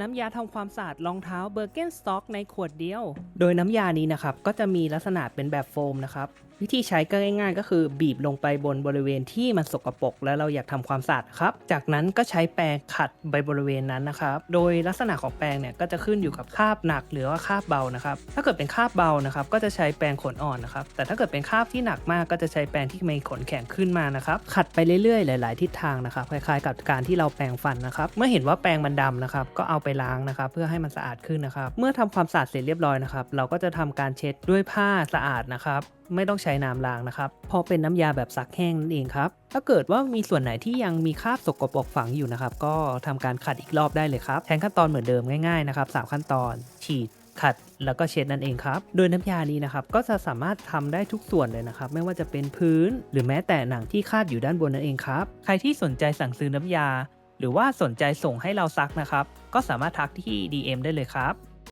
น้ำยาทำความสะอาดรองเท้าเบอร์เกนสต็อกในขวดเดียว โดยน้ำยานี้นะครับ ก็จะมีลักษณะเป็นแบบโฟมนะครับ วิธีใช้ก็ง่ายๆ ก็คือบีบลงไปบนบริเวณที่มันสกปรกแล้วเราอยากทำความสะอาดครับ จากนั้นก็ใช้แปรงขัดใบบริเวณนั้นนะครับ โดยลักษณะของแปรงเนี่ยก็จะขึ้นอยู่กับคาบหนักหรือว่าคาบเบานะครับ ถ้าเกิดเป็นคาบเบานะครับ ก็จะใช้แปรงขนอ่อนนะครับ แต่ถ้าเกิดเป็นคาบที่หนักมากก็จะใช้แปรงที่มีขนแข็งขึ้นมานะครับ ขัดไปเรื่อยๆ หลาย ๆ ทิศทางนะครับ คล้ายๆ กับการที่เราแปรงฟันนะครับ เมื่อเห็นว่าแปรงมันดำนะครับ ก็เอาไปล้างนะครับเพื่อให้มันสะอาดขึ้นนะครับ เมื่อทำความสะอาดเสร็จเรียบร้อยนะครับ เราก็จะทำการเช็ดด้วยผ้าสะอาดนะครับไม่ต้องใช้น้ำล้างนะครับเพราะเป็นน้ำยาแบบซักแห้งนั่นเองครับ ถ้าเกิดว่ามีส่วนไหนที่ยังมีคราบสกปรกฝังอยู่นะครับ ก็ทำการขัดอีกรอบได้เลยครับแทนขั้นตอนเหมือนเดิมง่ายๆนะครับสามขั้นตอน ฉีด ขัด แล้วก็เช็ดนั่นเองครับ โดยน้ำยานี้นะครับ ก็จะสามารถทำได้ทุกส่วนเลยนะครับ ไม่ว่าจะเป็นพื้น หรือแม้แต่หนังที่คาดอยู่ด้านบนนั่นเองครับ ใครที่สนใจสั่งซื้อน้ำยา หรือว่าสนใจส่งให้เราซักนะครับ ก็สามารถทักที่ DM ได้เลยครับ